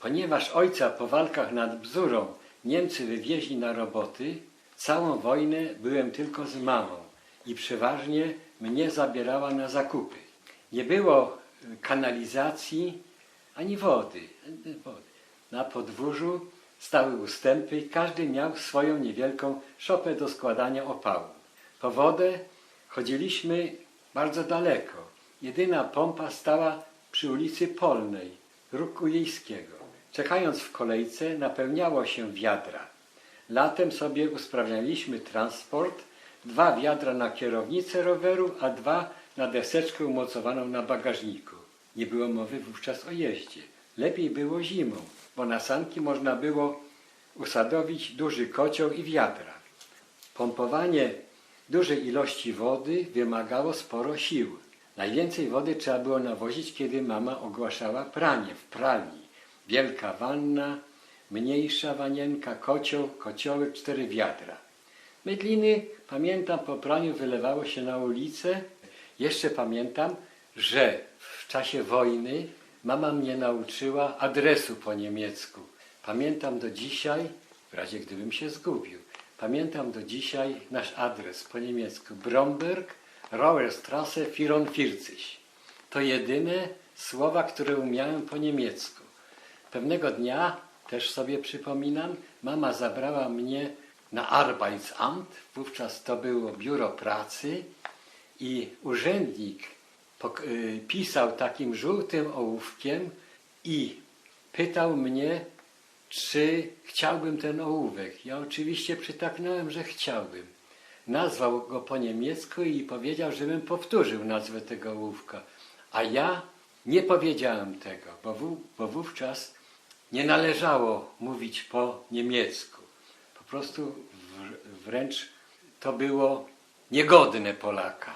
Ponieważ ojca po walkach nad Bzurą Niemcy wywieźli na roboty, całą wojnę byłem tylko z mamą i przeważnie mnie zabierała na zakupy. Nie było y, kanalizacji ani wody. Na podwórzu stały ustępy, każdy miał swoją niewielką szopę do składania opału. Po wodę chodziliśmy bardzo daleko. Jedyna pompa stała przy ulicy Polnej, Róg Ujejskiego. Czekając w kolejce napełniało się wiadra. Latem sobie usprawnialiśmy transport, dwa wiadra na kierownicę roweru, a dwa na deseczkę umocowaną na bagażniku. Nie było mowy wówczas o jeździe. Lepiej było zimą, bo na sanki można było usadowić duży kocioł i wiadra. Pompowanie dużej ilości wody wymagało sporo sił. Najwięcej wody trzeba było nawozić, kiedy mama ogłaszała pranie w pralni. Wielka wanna, mniejsza wanienka, kocioł, kocioły, cztery wiadra. Mydliny, pamiętam, po praniu wylewało się na ulicę. Jeszcze pamiętam, że w czasie wojny mama mnie nauczyła adresu po niemiecku. Pamiętam do dzisiaj, w razie gdybym się zgubił, pamiętam do dzisiaj nasz adres po niemiecku. Bromberg, Rauerstrasse 44. To jedyne słowa, które umiałem po niemiecku. Pewnego dnia, też sobie przypominam, mama zabrała mnie na Arbeitsamt, wówczas to było biuro pracy i urzędnik y, pisał takim żółtym ołówkiem i pytał mnie, czy chciałbym ten ołówek. Ja oczywiście przytaknąłem, że chciałbym. Nazwał go po niemiecku i powiedział, żebym powtórzył nazwę tego ołówka. A ja nie powiedziałem tego, bo, bo wówczas nie należało mówić po niemiecku. Po prostu wr- wręcz to było niegodne Polaka.